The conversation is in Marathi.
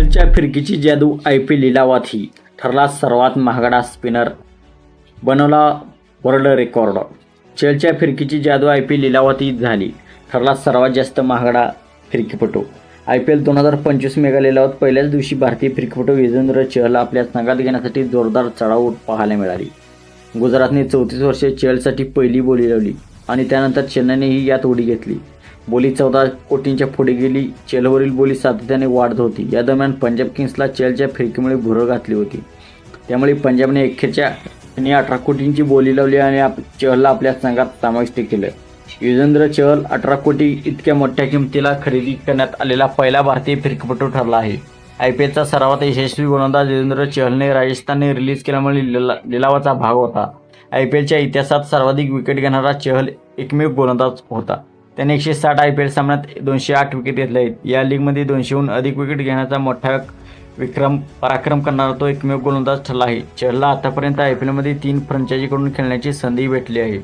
चेलच्या फिरकीची जादू आय पी लिलावातही ठरला सर्वात महागडा स्पिनर. बनवला वर्ल्ड रेकॉर्ड. चेलच्या फिरकीची जादू आय पी लिलावातही झाली. ठरला सर्वात जास्त महागडा फिरकीपटू. आय पी एल दोन हजार पंचवीस मेगा लिलावात पहिल्याच दिवशी भारतीय फिरकीपटू युजेंद्र चहलला आपल्या संघात घेण्यासाठी जोरदार चढाव पाहायला मिळाली. गुजरातने चौतीस वर्षे चेलसाठी पहिली बोली लावली आणि त्यानंतर चेन्नईनेही यात उडी घेतली. बोली चौदा कोटींच्या पुढे गेली. चेलवरील बोली सातत्याने वाढत होती. या दरम्यान पंजाब किंग्सला चेलच्या फिरकीमुळे भुरळ घातली होती. त्यामुळे पंजाबने अखेरच्या आणि अठरा कोटींची बोली लावली आणि आप चहलला आपल्या संघात समाविष्ट केलं. युजेंद्र चहल अठरा कोटी इतक्या मोठ्या किमतीला खरेदी करण्यात आलेला पहिला भारतीय फिरकीपटू ठरला आहे. आय पी एलचा सर्वात यशस्वी गोलंदाज युजेंद्र चहलने राजस्थानने रिलीज केल्यामुळे लिला लिलावाचा भाग होता. आय पी एलच्या इतिहासात सर्वाधिक विकेट घेणारा चहल एकमेव गोलंदाज होता. त्याने एकशे साठ आय पी एल सामन्यात दोनशे आठ विकेट घेतले. आहेत या लीगमध्ये दोनशेहून अधिक विकेट घेण्याचा मोठा विक्रम पराक्रम करणारा तो एकमेव गोलंदाज ठरला आहे. चहलला आतापर्यंत आय पी एलमध्ये तीन फ्रँचायझीकडून खेळण्याची संधी भेटली आहे.